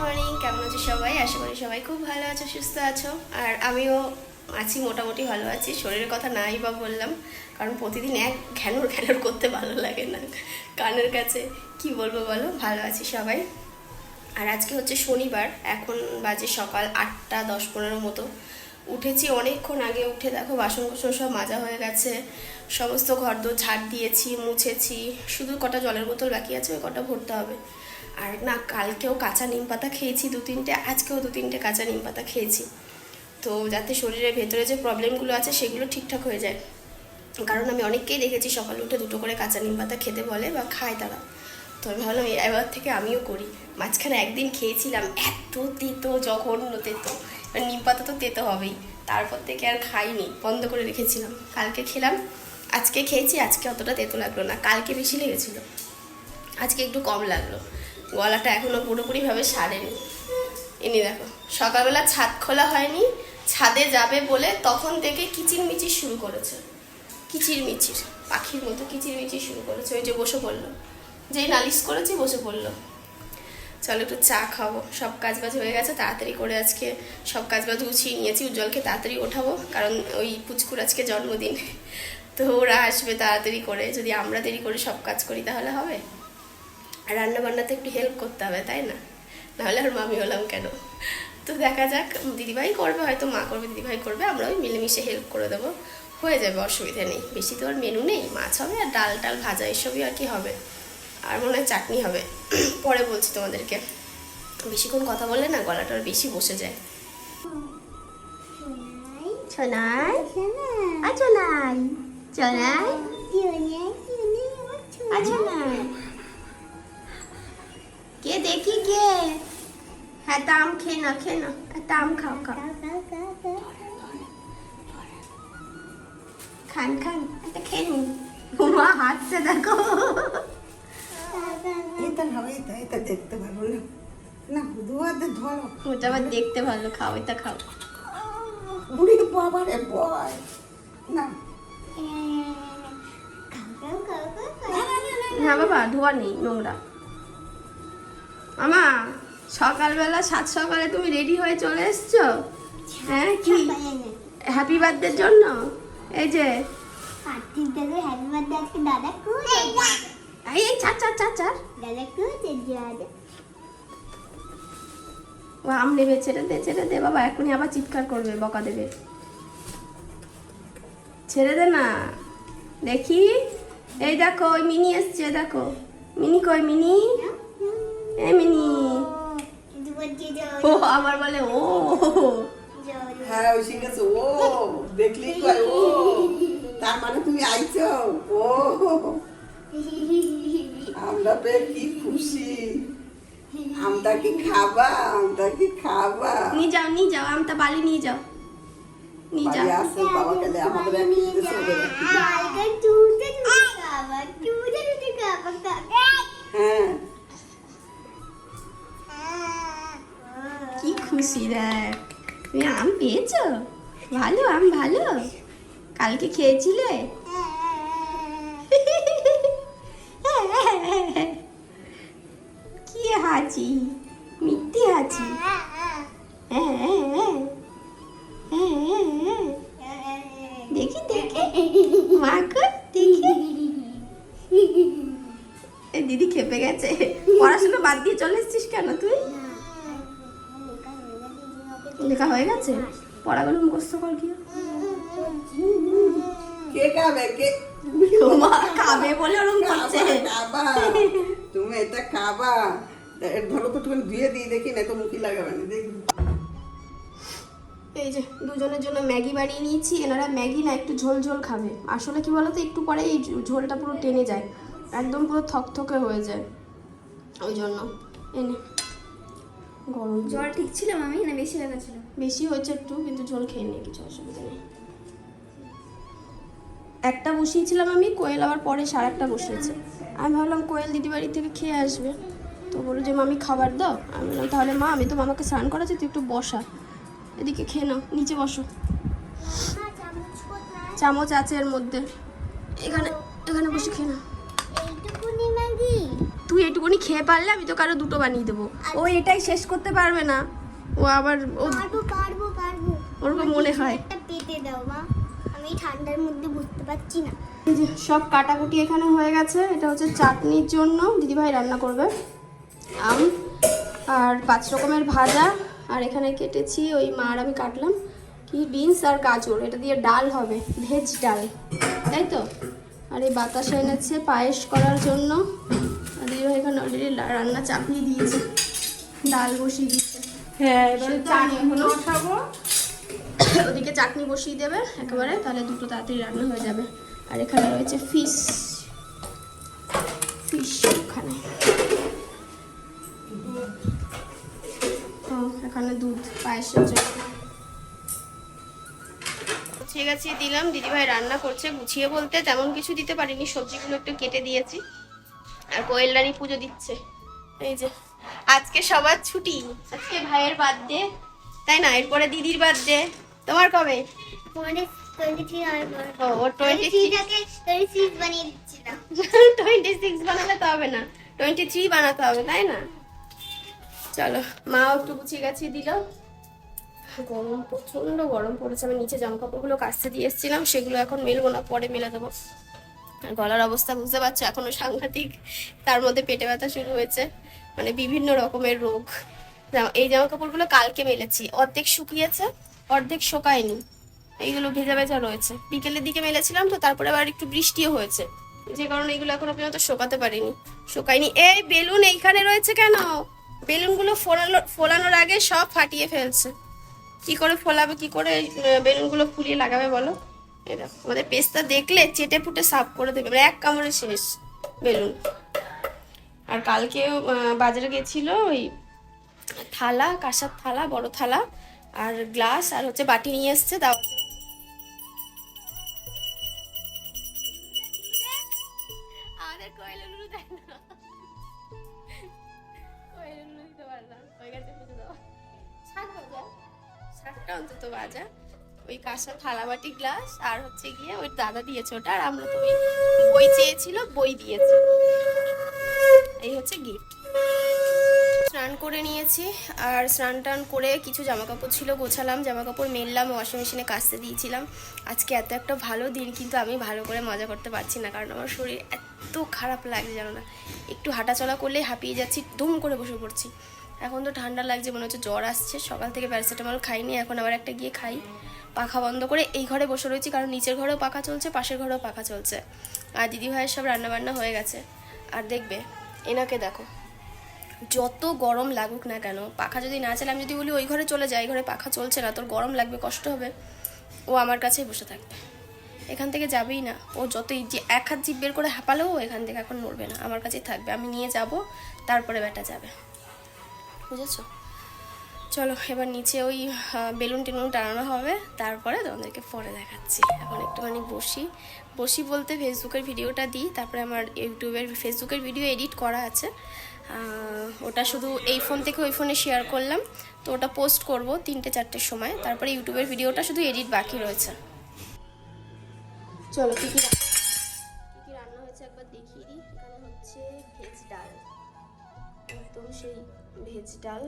Morning, কেমন আছো সবাই? আশা করি সবাই খুব ভালো আছো, সুস্থ আছো। আর আমিও আছি, মোটামুটি ভালো আছি। শরীরের কথা নাই বা বললাম, কারণ প্রতিদিন এক ঘ্যানোর ঘ্যানোর করতে ভালো লাগে না। কানের কাছে, কি বলব বলো? ভালো আছি সবাই। আর আজকে হচ্ছে শনিবার, এখন বাজে সকাল আটটা দশ পনেরো মতো। উঠেছি অনেকক্ষণ আগে, উঠে দেখো বাসন কোসন সব মাজা হয়ে গেছে। সমস্ত ঘর দোর ঝাড় দিয়েছি, মুছেছি, শুধু কটা জলের বোতল বাকি আছে, ওই কটা ভরতে হবে। আর না, কালকেও কাঁচা নিম পাতা খেয়েছি দু তিনটে, আজকেও দু তিনটে কাঁচা নিম পাতা খেয়েছি। তো যাতে শরীরের ভেতরে যে প্রবলেমগুলো আছে, সেগুলো ঠিকঠাক হয়ে যায়। কারণ আমি অনেককেই দেখেছি, সকালে উঠে দুটো করে কাঁচা নিম পাতা খেতে বলে বা খায় তারা। তো আমি ভাবলাম, এবার থেকে আমিও করি। মাঝখানে একদিন খেয়েছিলাম, এত তেতো, জঘন্য তেতো। নিম পাতা তো তেতো হবেই। তারপর থেকে আর খাইনি, বন্ধ করে রেখেছিলাম। কালকে খেলাম আজকে খেয়েছি, আজকে অতটা তেতো লাগল না। কালকে বেশি লেগেছিল। আজকে একটু কম লাগল। গলাটা এখনও পুরোপুরিভাবে সারেনি। এনে দেখো, সকালবেলা ছাদ খোলা হয়নি, ছাদে যাবে বলে তখন থেকে কিচির মিচির শুরু করেছে। কিচির মিচির পাখির মতো কিচির মিচির শুরু করেছে। ওই যে বসে পড়ল। যেই নালিশ করেছি, বসে পড়ল। চলো একটু চা খাব। সব কাজ বাজ হয়ে গেছে, তাড়াতাড়ি করে আজকে সব কাজ বাজ গুছিয়ে নিয়েছি। উজ্জ্বলকে তাড়াতাড়ি ওঠাবো, কারণ ওই পুচকুর আজকে জন্মদিন। তো ওরা আসবে তাড়াতাড়ি করে। যদি আমরা দেরি করে সব কাজ করি তাহলে হবে? আর রান্না বান্নাতে একটু হেল্প করতে হবে, তাই না? নাহলে আর মামি হলাম কেন? তো দেখা যাক, দিদিভাই করবে, হয়তো মা করবে, দিদিভাই করবে, আমরা ওই মিলেমিশে হেল্প করে দেবো। হয়ে যাবে, অসুবিধা নেই। বেশি তো আর মেনু নেই, মাছ হবে আর ডাল টাল ভাজা, এসবই আর কি হবে? আর মনে হয় চাটনি হবে। পরে বলছি তোমাদেরকে। বেশিক্ষণ কথা বললে না গলাটা বেশি বসে যায়। সোনাই সোনাই। সোনাই আচ্ছা। না কে দেখি কে? হ্যাঁ তাম খেয়ে না খেয়ে না তাম খাও খাও। খান খান। একটা খেয়ে নিন। মা দেখো। এটা এটা এটা দেখতে ভালো না। না দু হাতে ধরো। ওটা আবার দেখতে ভালো খাও এটা খাও। উড়ি বাবা রে বয় না। না বাবা, ধোয়া নেই, নোংরা। মামা, সকালবেলা সাত সকালে তুমি রেডি হয়ে চলে এসছো? হ্যাঁ কি? হ্যাপি বার্থডের জন্য? এই যে। আম নেবে, ছেড়ে দে ছেড়ে দে। বাবা, এখনই আবার চিৎকার করবে, বকা দেবে। ছেড়ে দে না। দেখি। এই দেখো ওই মিনি এসছে দেখো। মিনি কই মিনি? এই মিনি। ও আবার বলে ও। হ্যাঁ ওই শিখেছে ও দেখলি কয় ও। তার মানে তুমি আইছো। ও। আমরা পেয়ে কি খুশি। আমটা কি খাবা? আমটা কি খাবা? নিয়ে যাও নিয়ে যাও আমটা বালি নিয়ে যাও। বাড়ি আসেন বাবা গেলে আমাদের এক জিনিস ওদের হ্যাঁ। কি খুশি দেখ তুমি আম পেয়েছ? ভালো আম ভালো। কালকে খেয়েছিলে? খেপে গেছে। পড়াশোনা বাদ দিয়ে চলে এসছিস কেন তুই? লেখা হয়ে গেছে? পড়াগুলো মুখস্থ কর কে খাবে? কে? মা খাবে বলে ওরকম করছে। খাবা, খাবা। তুমি এটা খাবা। ধরো তো তুমি ধুয়ে দিয়ে দেখি না তো মুখি লাগাবে না দেখি। এই যে দুজনের জন্য ম্যাগি বানিয়ে নিয়েছি এনারা ম্যাগি না একটু ঝোল ঝোল খাবে। আসলে কি বলতো একটু পরে এই ঝোলটা পুরো টেনে যায়। একদম পুরো থকথকে হয়ে যায়। ওই জন্য। এনে গরম জল। ঠিক ছিল মামি? না বেশি লাগাছিল বেশি হয়েছে একটু কিন্তু জল খেয়ে নিই কিছু অসুবিধা নেই। একটা বসিয়েছিলাম আমি কোয়েল আবার পরে সাড়ে একটা বসিয়েছে। আমি ভাবলাম কোয়েল দিদি বাড়ি থেকে খেয়ে আসবে। তো বলল যে মামি খাবার দাও? আমি বললাম তাহলে মা আমি তো মামাকে স্নান করাচ্ছি তুই একটু বসা। এদিকে খেয়ে নাও নিচে বসো। চামচ আছে এর মধ্যে। এখানে এখানে বসে খেয়ে নাও। তুই এটুকুনি খেয়ে পারলে আমি তোকে আরও দুটো বানিয়ে দেবো। ও এটাই শেষ করতে পারবে না। ও আবার ও পারব পারব পারব। ওরকম মনে হয়। পেতে দাও মা। আমি ঠান্ডার মধ্যে বুঝতে পারছি না। সব কাটাকুটি এখানে হয়ে গেছে। এটা হচ্ছে চাটনির জন্য। দিদিভাই রান্না করবে। আম আর পাঁচ রকমের ভাজা। আর এখানে কেটেছি ওই মা আর আমি কাটলাম। কি বিনস আর গাজর। এটা দিয়ে ডাল হবে ভেজ ডাল। তাই তো? আর এই বাতাসা এনেছে পায়েস করার জন্য। আর এখানে অলরেডি রান্না চাপিয়ে দিয়েছে। ডাল বসিয়ে দিয়েছে। হ্যাঁ এবারে চাটনি বসাবো। ওদিকে চাটনি বসিয়ে দেবে একেবারে তাহলে দুটো তাড়াতাড়ি রান্না হয়ে যাবে। আর এখানে রয়েছে ফিশ ফিশ ওখানে। এখানে দুধ পায়েসের জন্য। গুছিয়ে গেছি দিলাম। দিদিভাই রান্না করছে গুছিয়ে বলতে তেমন কিছু দিতে পারিনি সবজিগুলো একটু কেটে দিয়েছি। আর কোয়েল রানী পুজো দিচ্ছে। এই যে আজকে সবার ছুটি। আজকে ভাইয়ের বার্থডে তাই না? এরপরে দিদির বার্থডে তোমার কবে? মানে বানাতে হবে তাই না? চলো মাও একটু গুছিয়ে গাছিয়ে দিল। গরম প্রচণ্ড গরম পড়েছে। আমি নিচে জামা কাপড়গুলো কাচতে দিয়ে এসেছিলাম সেগুলো এখন মেলবো না পরে মেলে দেবো। গলার অবস্থা বুঝতে পারছ? এখনও সাংঘাতিক। তার মধ্যে পেটে ব্যথা শুরু হয়েছে। মানে বিভিন্ন রকমের রোগ। এই জামা কাপড়গুলো কালকে মেলেছি। অর্ধেক শুকিয়েছে, অর্ধেক শোকায়নি। এইগুলো ভেজা ভেজা রয়েছে। বিকেলের দিকে মেলেছিলাম তো তারপরে আবার একটু বৃষ্টিও হয়েছে। যে কারণে এগুলো এখনও পর্যন্ত শোকাতে পারিনি। শোকায়নি। এই বেলুন এইখানে রয়েছে কেন? বেলুনগুলো ফোলানো ফোলানোর আগে সব ফাটিয়ে ফেলছে। কি করে ফোলাবে, কি করে বেলুনগুলো ফুলিয়ে লাগাবে বলো? দেখো আমাদের পেস্তা দেখলে চেটে ফুটে সাফ করে দেবে। মানে এক কামড়ে শেষ বেলুন। আর কালকেও বাজারে গেছিল ওই থালা, কাঁসার থালা, বড় থালা, আর গ্লাস, আর হচ্ছে বাটি নিয়ে এসছে দাও ওই কাঁসা থালা বাটি গ্লাস আর হচ্ছে গিয়ে ওই দাদা দিয়েছে ওটা, আর আমরা তো বই চেয়েছিল, বই দিয়েছে। এই হচ্ছে গিফট স্নান করে নিয়েছি, আর স্নান টান করে কিছু জামা কাপড় ছিল, গোছালাম জামা কাপড় মেললাম ওয়াশিং মেশিনে কাচতে দিয়েছিলাম। আজকে এত একটা ভালো দিন, কিন্তু আমি ভালো করে মজা করতে পারছি না, কারণ আমার শরীর এত খারাপ লাগছে, জানো না। একটু হাঁটাচলা করলেই হাঁপিয়ে যাচ্ছি, ধুম করে বসে পড়ছি। এখন তো ঠান্ডা লাগছে, মনে হচ্ছে জ্বর আসছে, সকাল থেকে প্যারাসিটামল খাইনি, এখন আবার একটা গিয়ে খাই। পাখা বন্ধ করে এই ঘরে বসে রয়েছি, কারণ নিচের ঘরেও পাখা চলছে, পাশের ঘরেও পাখা চলছে। আর দিদি ভাইয়ের সব রান্নাবান্না হয়ে গেছে। আর দেখবে, এনাকে দেখো, যত গরম লাগুক না কেন, পাখা যদি না চালে, আমি যদি বলি, ওই ঘরে চলে যাই ঘরে পাখা চলছে না, তোর গরম লাগবে, কষ্ট হবে। ও আমার কাছেই বসে থাকবে। এখান থেকে যাবেই না। ও যতই যে এক হাত জিপ বের করে হাঁপালেও এখান থেকে এখন নড়বে না। আমার কাছেই থাকবে। আমি নিয়ে যাব, তারপরে ব্যাটা যাবে। বুঝেছ? চলো, এবার নিচে ওই বেলুন টেলুন টানানো হবে। তারপরে তোমাদেরকে পরে দেখাচ্ছি। এখন একটুখানি বসি। বসি বলতে ফেসবুকের ভিডিওটা দিই। তারপরে আমার ইউটিউবের ফেসবুকের ভিডিও এডিট করা আছে। ওটা শুধু এই ফোন থেকে ওই ফোনে শেয়ার করলাম। তো ওটা পোস্ট করব তিনটে, চারটের সময়। তারপরে ইউটিউবের ভিডিওটা শুধু এডিট বাকি রয়েছে। চলো, কী কী কী রান্না হয়েছে একবার দেখিয়ে দিই। হচ্ছে ভেজ ডাল। একদম সেই ভেজ ডাল।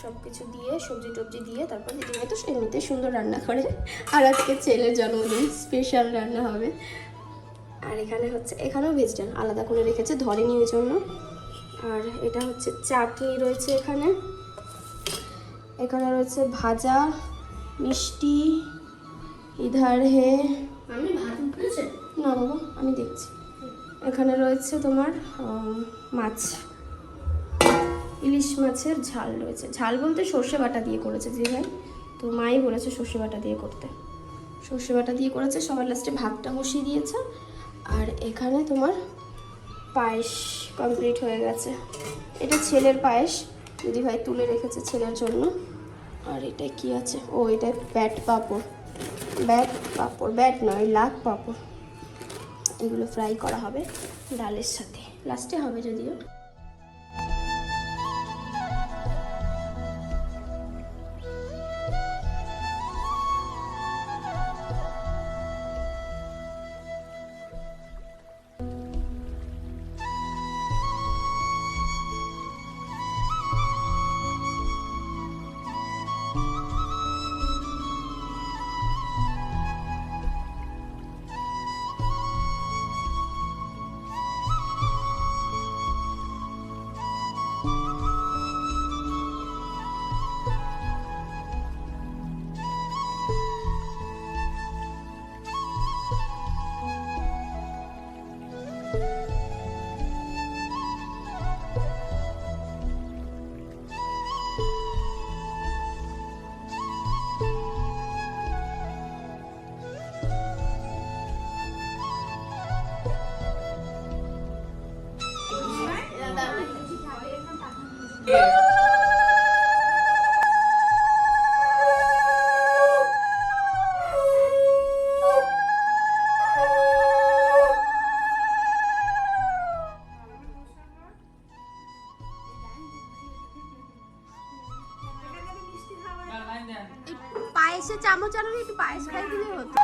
সব কিছু দিয়ে সবজি টবজি দিয়ে তারপর দিদিভাই তো এমনিতে সুন্দর রান্না করে। আর আজকে ছেলের জন্মদিন স্পেশাল রান্না হবে। আর এখানে হচ্ছে এখানেও ভেজ ডাল আলাদা করে রেখেছে ধরেনি ওই জন্য। আর এটা হচ্ছে চাটনি রয়েছে এখানে। এখানে রয়েছে ভাজা মিষ্টি ইধার হে। আমি না বাবা আমি দেখছি। এখানে রয়েছে তোমার মাছ। ইলিশ মাছের ঝাল রয়েছে। ঝাল বলতে সর্ষে বাটা দিয়ে করেছে দিদিভাই তো মাই বলেছে সর্ষে বাটা দিয়ে করতে। সর্ষে বাটা দিয়ে করেছে, সবার লাস্টে ভাতটা বসিয়ে দিয়েছে। আর এখানে তোমার পায়েস কমপ্লিট হয়ে গেছে। এটা ছেলের পায়েস দিদিভাই তুলে রেখেছে ছেলের জন্য। আর এটা কি আছে? ও, এটা ব্যাট পাপড়। ব্যাট পাপড়, ব্যাট নয়, লাখ পাপড়। এগুলো ফ্রাই করা হবে ডালের সাথে। লাস্টে হবে যদিও। পায়েসে চামচ আনো একটু পায়েস খাই দিলে হতো।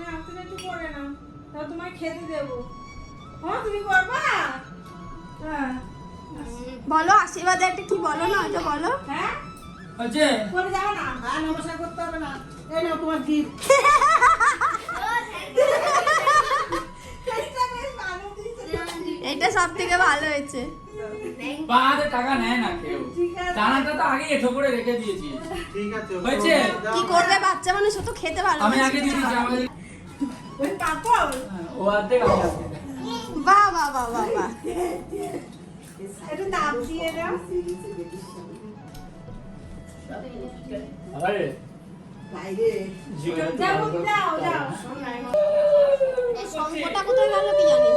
না তুমি একটু করে নাও। তাহলে তোমায় খেতে দেবো। হ্যাঁ তুমি করবা? হ্যাঁ বলো আশীর্বাদ একটা কি বলো না ওটা বলো। হ্যাঁ? করে যাও না। হ্যাঁ নমস্কার করতে হবে না। এই নাও তোমার গিফট। এটা সব থেকে ভালো হয়েছে। হাতে টাকা নেয় না কেউ। দানাটা তো আগে এঠো করে রেখে দিয়েছি। ঠিক আছে হয়েছে? কি করবে বাচ্চা মানুষ? তো খেতে ভালো আমি আগে দিয়ে দিয়েছি আমাকে ওই পাপড়? ও অর্ধেক আমি বাহ বাহ বাহ বাহ বাহ। একটু নাম দিয়ে দাও। আরে। বাইরে। যাও যাও যাও। এই শঙ্কটা কোথায় গেল কি জানি?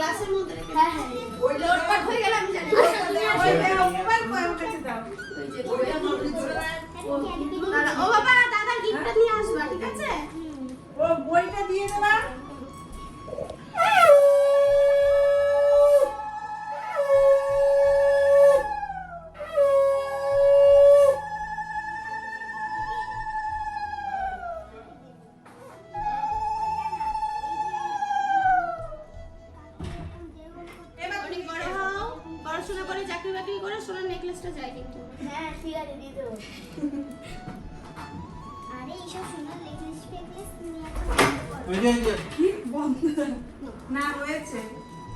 গ্লাসের মধ্যে রেখে হ্যাঁ হ্যাঁ। লোটপাট হয়ে গেল আমি জানি ওই দাও। মোবাইল কো আমার কাছে দাও। দাঁড়া, ও বাবা দাদা গিফটটা নিয়ে আসবা ঠিক আছে? ও বইটা দিয়ে দেবা। সোনার নেকলেসটা চাই কিন্তু হ্যাঁ ঠিক আছে দিয়ে দেবো আরে এইসব সুন্দর ওই যে ওই যে কি বন্ধ না হয়েছে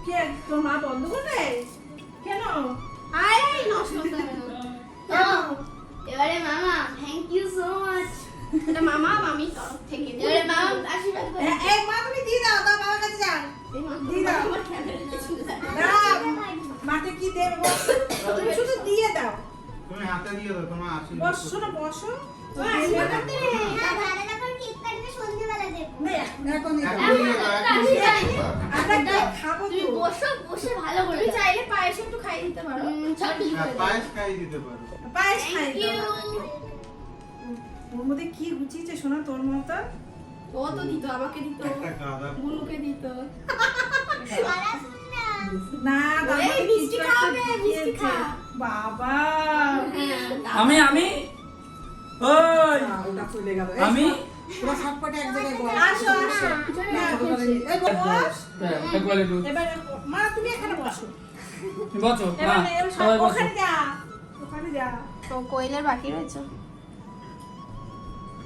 কে তোর মা বন্ধ করবে কেন আয় নষ্ট হবে এবারে মামা থ্যাংক ইউ সো মাচ এটা মামা মামি তরফ থেকে এবারে মামা আশীর্বাদ করে এ- মা তুমি দিয়ে দাও দাও বাবার কাছে যাও দিয়ে দাও মাকে কি দেবো তুমি হাতে তোমার আশীর্বাদ বসো না বসো। হ্যাঁ খাব হ্যাঁ, মধ্যে কি গুছিয়েছে শোনা তোর মতো? ও তো দিত আমাকে দিত। একটা দিত। না। দাদা মিষ্টি খাওয়াবে, মিষ্টি খা। বাবা আমি আমি ওই ওটা চলে গেল আমি তোরা সবকটা এক জায়গায় বল আসো আসো না, এই বল। বস। হ্যাঁ, একবার একটু এবার মা তুমি এখানে বসো বসো এবার সবাই বসো ওখানে যা ওখানে যা তো কোয়েলের বাকি রয়েছে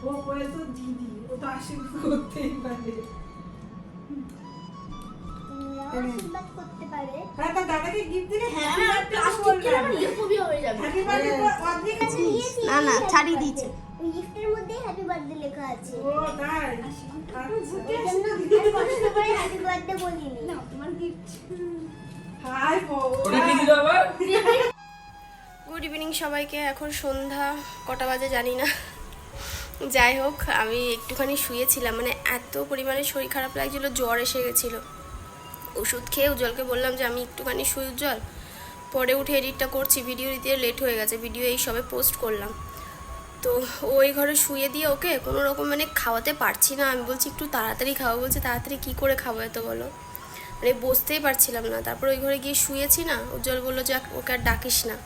ও তো দিদি ও তো আশীর্বাদ করতেই পারে আশীর্বাদ করতে পারে। হ্যাঁ তার দাদাকে গিফট দিলে হ্যাপি হ্যাঁ, বার্থডে হয়ে। যাবে হ্যাপি বার্থডে অর্ধেক আছে না না ছাড়িয়ে দিয়েছে। গিফটের মধ্যেই হ্যাপি বার্থডে লেখা আছে। ও তাই? এই জন্য আর কষ্ট করে হ্যাপি বার্থডে বলিনি। তোমার গিফট হাই বউ ওটা কি দিল আবার? গুড ইভিনিং সবাইকে এখন সন্ধ্যা কটা বাজে জানি না। যাই হোক আমি একটুখানি শুয়েছিলাম মানে এত পরিমাণে শরীর খারাপ লাগছিল জ্বর এসে গেছিল। ওষুধ খেয়ে উজ্জ্বলকে বললাম যে, আমি একটুখানি শুই উজ্জ্বল। পরে উঠে এডিটটা করছি, ভিডিও দিতে লেট হয়ে গেছে, ভিডিও এই সবে পোস্ট করলাম। তো ওই ঘরে শুয়ে দিয়ে ওকে কোনো রকম মানে খাওয়াতে পারছি না। আমি বলছি, একটু তাড়াতাড়ি খাওয়া বলছে, তাড়াতাড়ি কী করে খাব এত বলো? মানে বসতেই পারছিলাম না। তারপর ওই ঘরে গিয়ে শুয়েছি না, উজ্জ্বল বলল যে ওকে আর ডাকিস না।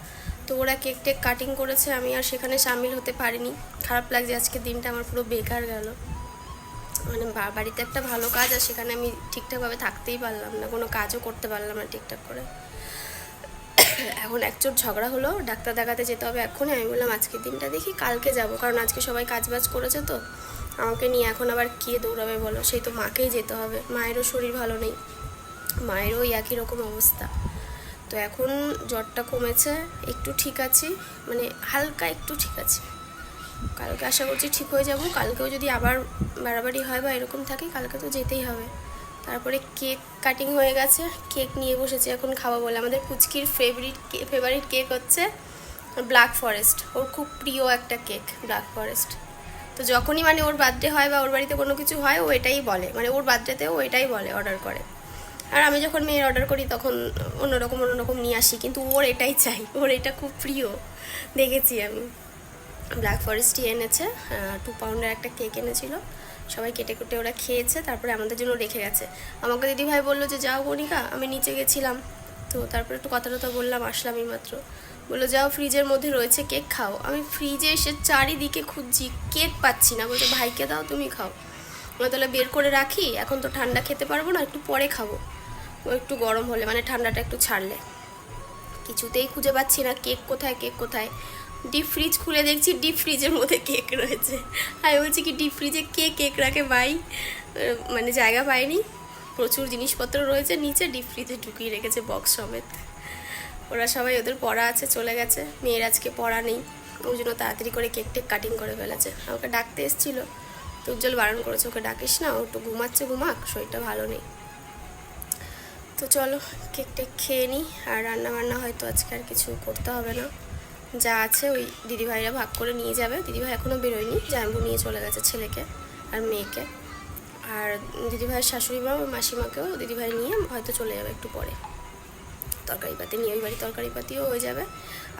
তো ওরা কেক টেক কাটিং করেছে, আমি আর সেখানে সামিল হতে পারিনি। খারাপ লাগছে, আজকে দিনটা আমার পুরো বেকার গেল। মানে বাড়িতে একটা ভালো কাজ আর সেখানে আমি ঠিকঠাকভাবে থাকতেই পারলাম না, কোনো কাজও করতে পারলাম না ঠিকঠাক করে। এখন একচোট ঝগড়া হলো, ডাক্তার দেখাতে যেতে হবে এখনই। আমি বললাম, আজকের দিনটা দেখি, কালকে যাব। কারণ আজকে সবাই কাজ বাজ করেছে তো। আমাকে নিয়ে এখন আবার কে দৌড়াবে বলো? সেই তো মাকেই যেতে হবে। মায়েরও শরীর ভালো নেই। মায়েরও একই রকম অবস্থা। তো এখন জ্বরটা কমেছে, একটু ঠিক আছি মানে হালকা একটু ঠিক আছে। কালকে আশা করছি ঠিক হয়ে যাব। কালকেও যদি আবার বাড়াবাড়ি হয় বা এরকম থাকে, কালকে তো যেতেই হবে। তারপরে কেক কাটিং হয়ে গেছে, কেক নিয়ে বসেছি এখন খাওয়া বলে। আমাদের পুচকির ফেভারিট ফেভারিট কেক হচ্ছে ব্ল্যাক ফরেস্ট ওর খুব প্রিয় একটা কেক ব্ল্যাক ফরেস্ট তো যখনই মানে ওর বার্থডে হয় বা ওর বাড়িতে কোনো কিছু হয়, ও এটাই বলে। মানে ওর বার্থডেতেও এটাই বলে অর্ডার করে। আর আমি যখন মেয়ের অর্ডার করি, তখন অন্যরকম অন্যরকম নিয়ে আসি। কিন্তু ওর এটাই চাই, ওর এটা খুব প্রিয়। দেখেছি আমি। ব্ল্যাক ফরেস্টই এনেছে টু পাউন্ডের একটা কেক এনেছিল। সবাই কেটে কুটে ওরা খেয়েছে, তারপরে আমাদের জন্য রেখে গেছে। আমাকে দিদিভাই বলল যে, যাও বনিকা, আমি নিচে গেছিলাম। তো তারপরে একটু কথা টথা বললাম, আসলাম এই মাত্র বলল, যাও ফ্রিজের মধ্যে রয়েছে কেক খাও। আমি ফ্রিজে এসে চারিদিকে খুঁজছি কেক পাচ্ছি না। বলছে, ভাইকে দাও, তুমি খাও। আমি তাহলে বের করে রাখি, এখন তো ঠান্ডা খেতে পারব না, একটু পরে খাব। একটু গরম হলে মানে ঠান্ডাটা একটু ছাড়লে। কিছুতেই খুঁজে পাচ্ছি না কেক কোথায় কেক কোথায়। ডিপ ফ্রিজ খুলে দেখছি ডিপ ফ্রিজের মধ্যে কেক রয়েছে। আমি বলছি কি ডিপ ফ্রিজে কে কেক রাখে? ভাই মানে জায়গা পায়নি প্রচুর জিনিসপত্র রয়েছে নিচে ডিপ ফ্রিজে ঢুকিয়ে রেখেছে বক্স সমেত। ওরা সবাই ওদের পড়া আছে, চলে গেছে। মেয়ের আজকে পড়া নেই। ওই জন্য তাড়াতাড়ি করে কেক টেক কাটিং করে ফেলেছে। আমাকে ডাকতে এসেছিল। তো উজ্জ্বল বারণ করেছে, ওকে ডাকিস না, ও একটু ঘুমাচ্ছে, ঘুমাক, শরীরটা ভালো নেই। তো চলো কেক টেক খেয়ে নিই আর রান্না বান্না হয়তো আজকে আর কিছু করতে হবে না। যা আছে ওই দিদিভাইরা ভাগ করে নিয়ে যাবে। দিদিভাই এখনও বেরোয়নি জাম্বু নিয়ে চলে গেছে ছেলেকে আর মেয়েকে। আর দিদিভাইয়ের শাশুড়ি মা মাসিমাকেও দিদিভাই নিয়ে হয়তো চলে যাবে একটু পরে। তরকারি পাতি নিয়ে, ওই বাড়ি তরকারি পাতিও হয়ে যাবে।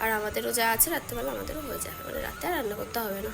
আর আমাদেরও যা আছে রাত্রেবেলা আমাদেরও হয়ে যাবে। মানে রাতে আর রান্না করতে হবে না।